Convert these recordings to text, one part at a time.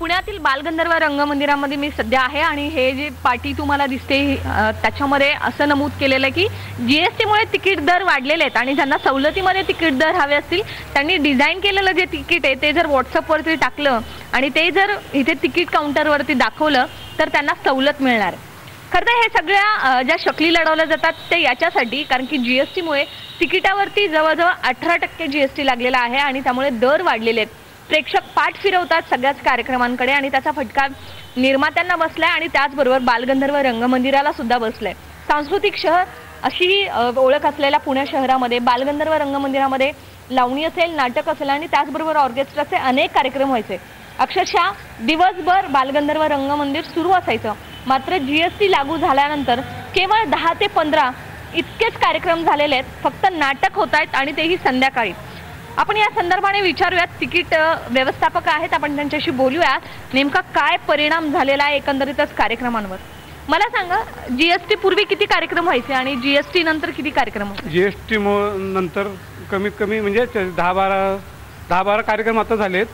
पुण्यातील बालगंधर्व रंगमंदिरामध्ये मी सध्या आहे आणि हे जे पाटी तुम्हाला दिसते त्याच्यामध्ये असं नमूद केलेलं आहे की जीएसटीमुळे तिकीट दर वाढलेले आहेत आणि ज्यांना सवलतीमध्ये तिकीट दर हवे असतील त्यांनी डिझाईन केलेलं जे तिकीट आहे ते जर व्हॉट्सअपवरती टाकलं आणि ते जर इथे तिकीट काउंटरवरती दाखवलं तर त्यांना सवलत मिळणार आहे. खरं तर हे सगळ्या ज्या शकली लढवल्या जातात ते याच्यासाठी कारण की जी एस टीमुळे तिकिटावरती जवळजवळ अठरा टक्के जी एस टी लागलेला आहे आणि त्यामुळे दर वाढलेले आहेत प्रेक्षक पाठ फिरवतात सगळ्याच कार्यक्रमांकडे आणि त्याचा फटका निर्मात्यांना बसलाय आणि त्याचबरोबर बालगंधर्व रंगमंदिराला सुद्धा बसलाय. सांस्कृतिक शहर अशी ओळख असलेल्या पुणे शहरामध्ये बालगंधर्व रंगमंदिरामध्ये लावणी असेल नाटक असेल आणि त्याचबरोबर ऑर्केस्ट्राचे अनेक कार्यक्रम व्हायचे. अक्षरशः दिवसभर बालगंधर्व रंगमंदिर सुरू असायचं. मात्र जी एस टी लागू झाल्यानंतर केवळ दहा ते पंधरा इतकेच कार्यक्रम झालेले आहेत. फक्त नाटक होत आहेत आणि तेही संध्याकाळी. आपण या संदर्भाने विचारूयात. तिकीट व्यवस्थापक आहेत. आपण त्यांच्याशी बोलूयात. नेमका काय परिणाम झालेला आहे एकंदरीतच कार्यक्रमांवर? मला सांगा जीएसटी पूर्वी किती कार्यक्रम व्हायचे आणि जीएसटी नंतर किती कार्यक्रम जी एस टी नंतर कमीत कमी म्हणजे दहा बारा दहा बारा कार्यक्रम आता झालेत.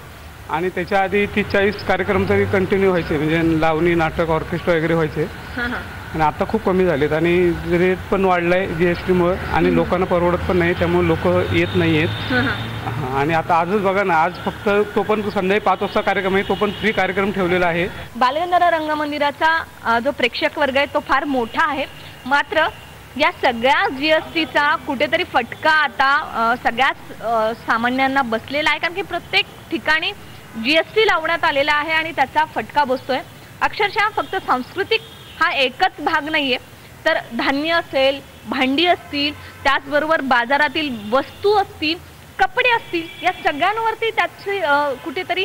आणि त्याच्या आधी तीस चाळीस कार्यक्रम तरी कंटिन्यू व्हायचे म्हणजे लावणी नाटक ऑर्केस्ट्रा वगैरे व्हायचे. आणि आता खूप कमी झालेत आणि रेट पण वाढलाय जी एस टीमुळं आणि लोकांना परवडत पण नाही त्यामुळे लोक येत नाही आहेत आणि आता आजच बघा ना आज फक्त तो पण संध्याकाळी पाच वाजता कार्यक्रम आहे तो पण फ्री कार्यक्रम ठेवलेला आहे. बालगंधर्व रंगमंदिराचा जो प्रेक्षक वर्ग आहे तो फार मोठा आहे. मात्र या सगळ्या जीएसटीचा कुठेतरी फटका आता सगळ्याच सामान्यांना बसलेला आहे. कारण की प्रत्येक ठिकाणी जीएसटी लावण्यात आलेला आहे आणि त्याचा फटका बसतोय. अक्षरशः फक्त सांस्कृतिक हा एकच भाग नाहीये. तर धान्य असेल भांडी असतील त्याचबरोबर बाजारातील वस्तू असतील कपडे असतील या सगळ्यांवरती त्याचे कुठेतरी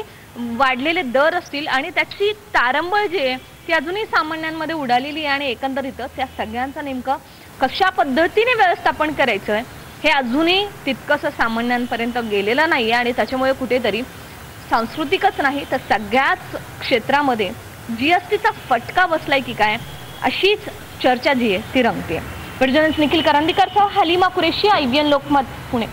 वाढलेले दर असतील आणि त्याची तारंबळ जी आहे ती अजूनही सामान्यांमध्ये उडालेली आहे आणि एकंदरीतच त्या सगळ्यांचं नेमकं कशा पद्धतीने व्यवस्थापन करायचं आहे हे अजूनही तितकंसं सामान्यांपर्यंत गेलेलं नाही आहे आणि त्याच्यामुळे कुठेतरी सांस्कृतिकच नाही तर सगळ्याच क्षेत्रामध्ये जी एस टीचा फटका बसलाय की काय अशीच चर्चा जी आहे ती रंगते आहे Nikhil करंदीकरसह Halima Qureshi I B N Lokmat Pune.